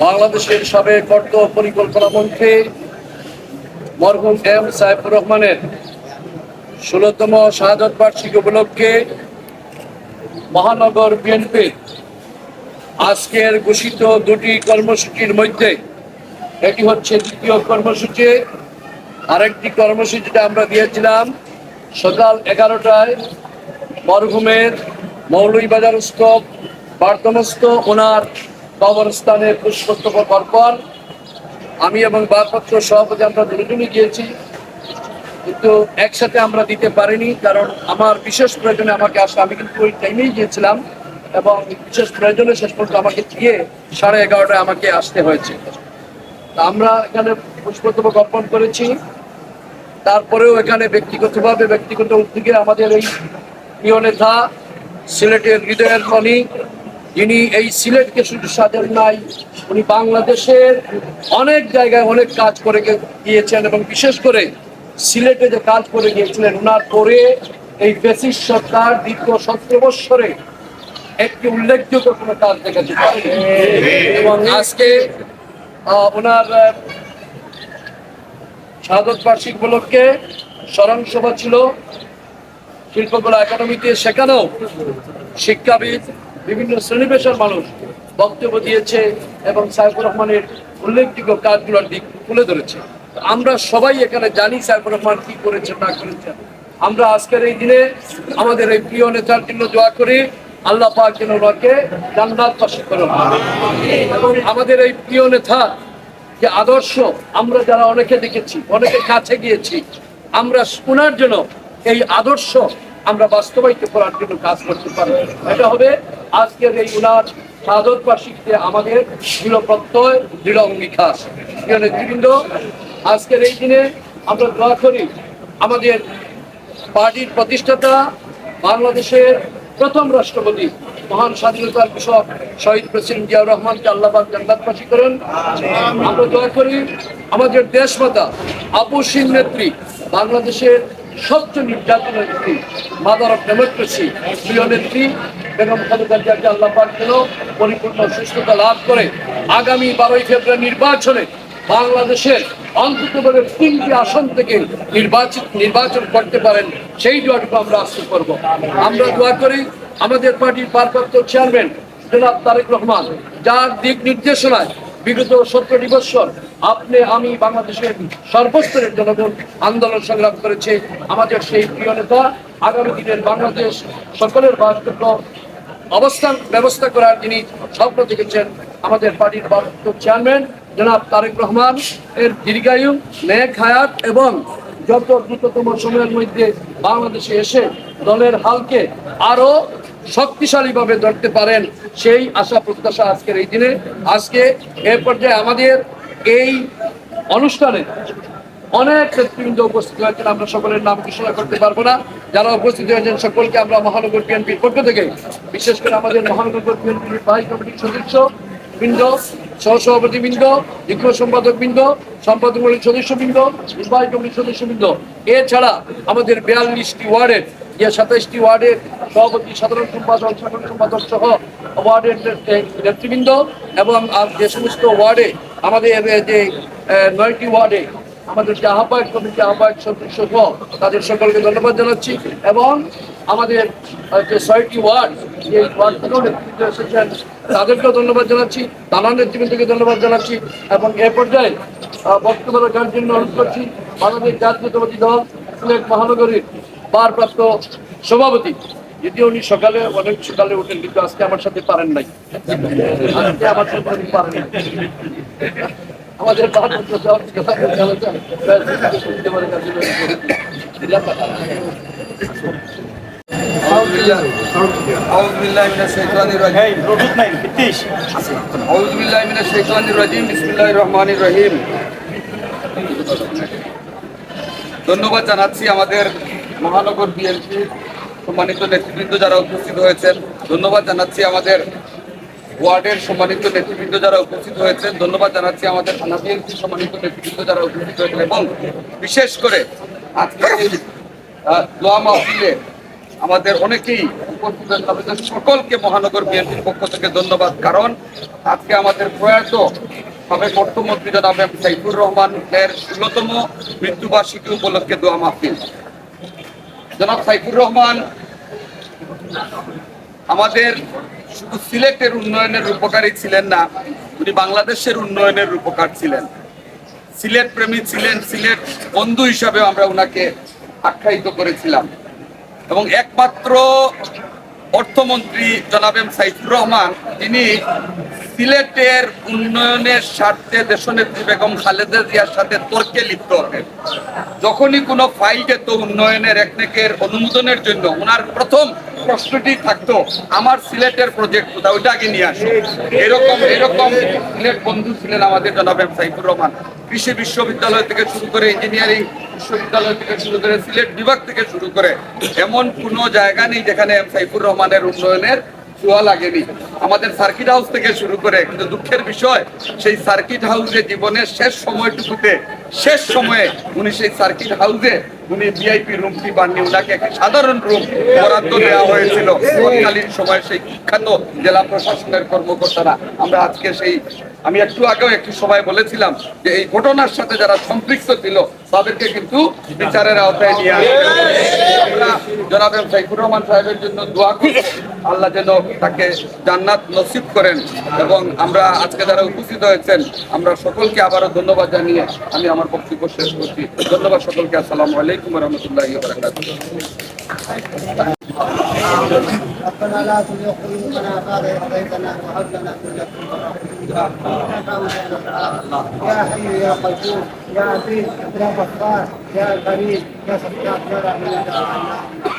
বাংলাদেশের সাবেক অর্থ পরিকল্পনা মন্ত্রী মরহুম এম সাইফুর রহমানের ষোলতম শাহাদত বার্ষিকী উপলক্ষে মহানগর বিএনপির আজকের ঘোষিত দুটি কর্মসূচির মধ্যে এটি হচ্ছে দ্বিতীয় কর্মসূচি, আরেকটি কর্মসূচিটা আমরা দিয়েছিলাম সকাল এগারোটায় মরহুমের মৌলভীবাজারস্থ বার্তমস্থ ওনার কবরস্থানে পুষ্পস্তবক অর্পণ। আমি এবং বারপত্র সভাপতি আমরা দুজনই গিয়েছি কিন্তু একসাথে আমরা দিতে পারিনি, কারণ আমার বিশেষ প্রয়োজনে আমাকে আসে আমি কিন্তু ওই টাইমেই গিয়েছিলাম। এবং বিশেষ প্রয়োজনে শেষ পর্যন্ত আমাকে গিয়ে সাড়ে এগারোটায় আমাকে আসতে হয়েছে। আমরা এখানে পুষ্পস্তবক অর্পণ করেছি। তারপরেও এখানে ব্যক্তিগতভাবে, ব্যক্তিগত উদ্যোগে আমাদের এই প্রিয় নেতা সিলেটের হৃদয়ের খনি যিনি এই সিলেটকে শুধু সাজান নাই, উনি বাংলাদেশের অনেক জায়গায় অনেক কাজ করে গিয়েছেন এবং বিশেষ করে সিলেটে যে কাজ করে গিয়েছিলেন ওনার পরে এই বেসিস সরকার দীর্ঘ সতেরো বৎসরে একটি উল্লেখযোগ্য কোনো কাজ দেখেছে। এবং আজকে ওনার শাহাদত বার্ষিক উপলক্ষে স্মরণ সভা ছিল। শিল্পকলা একাডেমিতে সেখানেও শিক্ষাবিদ বিভিন্ন শ্রেণি পেশার মানুষ বক্তব্য দিয়েছে এবং সাইফুর রহমানের উল্লেখযোগ্য কাজগুলোর দিক তুলে ধরেছে। আমরা সবাই এখানে জানি সাইফুর রহমান কি করেছেন না করেছেন। আমরা আজকের এই দিনে আমাদের এই প্রিয় নেতার জন্য দোয়া করি। আল্লাহ পাক যেন ওনাকে জান্নাত পাশে করুন। এবং আমাদের এই প্রিয় নেতা, যে আদর্শ, আমরা যারা অনেকে দেখেছি, অনেকে কাছে গিয়েছি, আমরা শোনার জন্য এই আদর্শ আমরা বাস্তবায়িত করার জন্য কাজ করতে পারি। এটা হবে আজকের এই উনার সাধক বার্ষিকীতে আমাদের দৃঢ় প্রত্যয়, দৃঢ় অঙ্গীকার। প্রিয় নেতৃবৃন্দ, আজকের এই দিনে আমরা দোয়া করি, আমাদের পার্টির প্রতিষ্ঠাতা, বাংলাদেশের প্রথম রাষ্ট্রপতি মহান স্বাধীনতার কৃষক শহীদ প্রেসিডেন্ট জিয়াউর রহমানকে আল্লাহবাদ জান্নাতবাসী করেন। আমরা দয়া করি আমাদের দেশমাতা আপুসীন নেত্রী, বাংলাদেশের সবচেয়ে নির্যাতন নেত্রী, মাদার অফ ডেমোক্রেসি, প্রিয় নেত্রী, বেগম খালেদা জিয়াকে আল্লাহ পাক যেন পরিপূর্ণ সুস্থতা লাভ করে আগামী বারোই ফেব্রুয়ারি নির্বাচনে বাংলাদেশের অন্তত করে তিনটি আসন থেকে নির্বাচিত, নির্বাচন করতে পারেন, সেই দোয়াটুকু আমরা আশা করব। আমরা দোয়া করি আমাদের পার্টির ভারপ্রাপ্ত চেয়ারম্যান জনাব তারেক রহমান, যার দিক নির্দেশনায় বিগত সত্তরটি বৎসর আপনি, আমি বাংলাদেশের সর্বস্তরের জনগণ আন্দোলন সংগ্রাম করেছে। আমাদের সেই প্রিয় নেতা আগামী দিনের বাংলাদেশ সকলের বাসযোগ্য অবস্থান, ব্যবস্থা করার তিনি স্বপ্ন দেখেছেন। আমাদের পার্টির ভারপ্রাপ্ত চেয়ারম্যান জনাব তারেক রহমান, এর দীর্ঘায়ু, নেক হায়াত এবং যত দ্রুততম সময়ের মধ্যে বাংলাদেশে এসে দলের হালকে আরও শক্তিশালীভাবে ধরতে পারেন, সেই আশা প্রত্যাশা আজকের এই দিনে। আজকে এ পর্যায়ে আমাদের এই অনুষ্ঠানে অনেক নেতৃবৃন্দ উপস্থিত হয়েছেন, আমরা সকলের নাম ঘোষণা করতে পারব না। যারা উপস্থিত হয়েছেন, সকলকে আমরা মহানগর বিএনপির পক্ষ থেকে, বিশেষ করে আমাদের মহানগর বিএনপির নির্বাহী কমিটির সদস্য বৃন্দ সহসভাপতি বৃন্দ যুগ্ম সম্পাদক বৃন্দ সম্পাদক মন্ডলীর সদস্য বৃন্দ নির্বাহী কমিটির সদস্য বৃন্দ এছাড়া আমাদের বিয়াল্লিশটি ওয়ার্ডের, যে সাতাইশটি ওয়ার্ডের সভাপতি, সাধারণ সম্পাদক সাধারণ সম্পাদক সহ ওয়ার্ডের নেতৃবৃন্দ এবং যে সমস্ত ওয়ার্ডে আমাদের যে নয়টি ওয়ার্ডে আমাদের যে আহ্বায়ক কমিটি আহ্বায়ক সদস্য সহ তাদের সকলকে ধন্যবাদ জানাচ্ছি এবং আমাদের যে ছয়টি ওয়ার্ড এসেছেন তাদেরকেও ধন্যবাদ জানাচ্ছি নানান নেতৃবৃন্দকে ধন্যবাদ জানাচ্ছি এবং এ পর্যায়ে বক্তব্য রাখার জন্য অনুরোধ করছি বাংলাদেশ জাতীয়তাবাদী দল, সিলেট মহানগরীর ভারপ্রাপ্ত সভাপতি যদিও উনি সকালে, অনেক সকালে উঠেন, কিন্তু আজকে আমার সাথে পারেন নাই আজকে আমার সাথে পারেন। আমাদের সভাপতি শুনতে পারে কাজে أعوذ بالله أعوذ بالله من الشيطان الرجيم أعوذ بالله من الشيطان الرجيم بسم الله الرحمن الرحيم ধন্যবাদ জানাচ্ছি আমাদের মহানগর বিএনপি সম্মানিত নেতৃবৃন্দ যারা উপস্থিত হয়েছেন ধন্যবাদ জানাচ্ছি আমাদের ওয়ার্ডের সম্মানিত নেতৃবৃন্দ যারা উপস্থিত হয়েছেন ধন্যবাদ জানাচ্ছি আমাদের থানা বিএনপি সম্মানিত নেতৃবৃন্দ যারা উপস্থিত হয়েছেন এবং বিশেষ করে আজকে এই, আহ, দোয়া মাহফিলে আমাদের অনেকেই উপস্থিত সকলকে মহানগর বিএনপির পক্ষ থেকে ধন্যবাদ। কারণ আজকে আমাদের প্রয়াত সাবেক অর্থমন্ত্রী জনাব এম সাইফুর রহমান এর ষোলতম মৃত্যুবার্ষিকী উপলক্ষে দোয়া মাহফিল। জনাব সাইফুর রহমান, আমাদের শুধু সিলেটের উন্নয়নের রূপকারী ছিলেন না, উনি বাংলাদেশের উন্নয়নের রূপকার ছিলেন। সিলেট প্রেমী ছিলেন, সিলেট বন্ধু হিসাবে আমরা ওনাকে আখ্যায়িত করেছিলাম। এবং একমাত্র অর্থমন্ত্রী জনাব এম সাইফুর রহমান তিনি সিলেটের উন্নয়নের স্বার্থে দেশনেত্রী বেগম খালেদা জিয়ার সাথে তর্কে লিপ্ত হতেন যখনই কোনো ফাইল যেত উন্নয়নের একনেকের অনুমোদনের জন্য ওনার প্রথম প্রশ্নটি থাকতো, আমার সিলেটের প্রজেক্ট কোথাও ওইটা আগে নিয়ে আসো। এরকম এরকম সিলেট বন্ধু ছিলেন আমাদের জনাব এম সাইফুর রহমান। কৃষি বিশ্ববিদ্যালয় থেকে শুরু করে ইঞ্জিনিয়ারিং বিশ্ববিদ্যালয় থেকে শুরু করে সিলেট বিভাগ থেকে শুরু করে, এমন কোনো জায়গা নেই যেখানে এম সাইফুর রহমানের উন্নয়নের ছোঁয়া লাগেনি। আমাদের সার্কিট হাউস থেকে শুরু করে কিন্তু দুঃখের বিষয়, সেই সার্কিট হাউসে জীবনের শেষ সময়টুকুতে, শেষ সময়ে উনি সেই সার্কিট হাউসে উনি ভিআইপি রুমটি বানিয়ে ওনাকে একটি সাধারণ রুম বরাদ্দ দেওয়া হয়েছিল। তৎকালীন সময় সেই কুখ্যাত জেলা প্রশাসনের কর্মকর্তারা। আমরা আজকে সেই, আমি একটু আগেও একটি সময় বলেছিলাম যে এই ঘটনার সাথে যারা সম্পৃক্ত ছিল, তাদেরকে কিন্তু বিচারের আওতায় নিয়ে আসবে আমরা জনাব সাইফুর রহমান সাহেবের জন্য দোয়া করি আল্লাহ যেন তাকে জান্নাত নসিব করেন এবং আমরা আজকে যারা উপস্থিত হয়েছেন আমরা সকলকে আবারও ধন্যবাদ জানিয়ে আমি আমার বক্তব্য শেষ করছি ধন্যবাদ সকলকে আসসালামু আলাইকুম রহমতুল্লাহ বারাকাতুহ ربنا لا تزغ قلوبنا بعد إذ هديتنا وهب لنا من لدنك رحمة يا حي يا قيوم يا عزيز يا غفار يا كريم يا ستار يا رحيم يا رحمن يا رحمن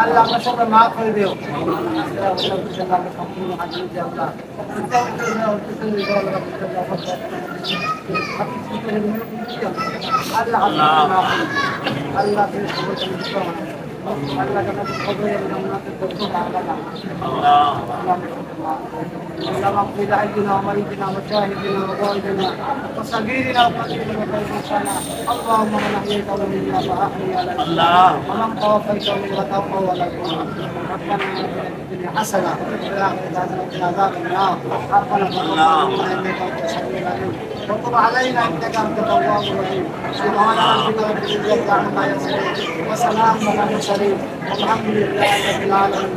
আল্লাহ আমরা সবাই মাফ করে দিও আল্লাহ আল্লাহ اللهم اغفر لحينا وميتنا وشاهدنا وغائبنا وصغيرنا وكبيرنا وكبيرنا اللهم من احييت منا فاحيي على ومن توفيت منا توفى ولا ربنا اتنا في الدنيا حسنه وفي الاخره حسنه وقنا عذاب النار ربنا تقبل منا انك انت السميع العليم وتب علينا انك انت التواب الرحيم سبحان ربك رب العزه عما يصفون وسلام على المرسلين والحمد لله رب العالمين